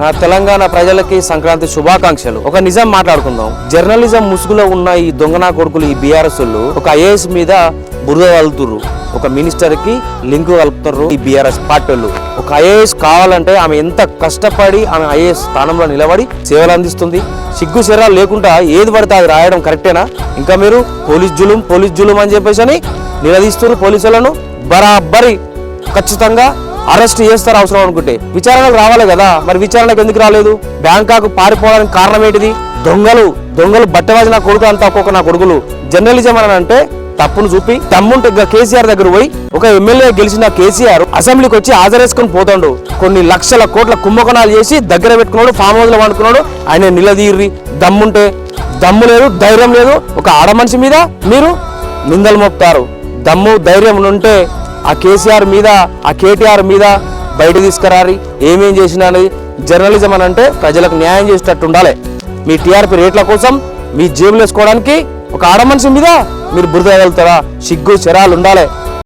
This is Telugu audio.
నా తెలంగాణ ప్రజలకి సంక్రాంతి శుభాకాంక్షలు. ఒక నిజం మాట్లాడుకుందాం. జర్నలిజం ముసుగులో ఉన్న ఈ దొంగనా కొడుకులు ఈ బీఆర్ఎస్ ఒక ఐఏఎస్ మీద బురద కలుతురు ఒక మినిస్టర్కి లింక్ కలుపుతారు ఈ బీఆర్ఎస్ పార్టీ వాళ్ళు ఒక ఐఏఎస్ కావాలంటే ఆమె ఎంత కష్టపడి ఆమె ఐఏఎస్ స్థానంలో నిలబడి సేవలు అందిస్తుంది. సిగ్గు శరాలు లేకుండా ఏది పడితే అది రాయడం కరెక్టేనా? ఇంకా మీరు పోలీస్ జులుం పోలీస్ జులుం అని చెప్పేసి అని నిలదీస్తున్నారు పోలీసులను. బరాబరి ఖచ్చితంగా అరెస్ట్ చేస్తారు అవసరం అనుకుంటే. విచారణకు రావాలి కదా మరి విచారణకు ఎందుకు రాలేదు? బ్యాంకాకు పారిపోవడానికి కారణం ఏంటిది? దొంగలు దొంగలు బట్టవాజి నా కొడుకు అంతా ఒక్కొక్క నా కొడుకులు. జర్నలిజం అని అంటే తప్పును చూపి తమ్ముంటే కేసీఆర్ దగ్గర పోయి ఒక ఎమ్మెల్యే గెలిచిన కేసీఆర్ అసెంబ్లీకి వచ్చి హాజరేసుకొని పోతాడు. కొన్ని లక్షల కోట్ల కుంభకోణాలు చేసి దగ్గర పెట్టుకున్నాడు ఫామ్ హౌస్లో వండుకున్నాడు ఆయన నిలదీర్రి దమ్ముంటే. దమ్ము లేదు ధైర్యం లేదు. ఒక ఆడ మనిషి మీద మీరు నిందలు మోపుతారు. దమ్ము ధైర్యం ఉంటే ఆ కేసీఆర్ మీద ఆ కేటీఆర్ మీద బయట తీసుకురారి. ఏమేం చేసినా అనేది జర్నలిజం అని అంటే ప్రజలకు న్యాయం చేసేటట్టు ఉండాలి. మీ టీఆర్పీ రేట్ల కోసం మీ జేబులు వేసుకోవడానికి ఒక ఆడ మనిషి మీద మీరు బురద వెళ్తారా సిగ్గు చెరాలు ఉండాలి.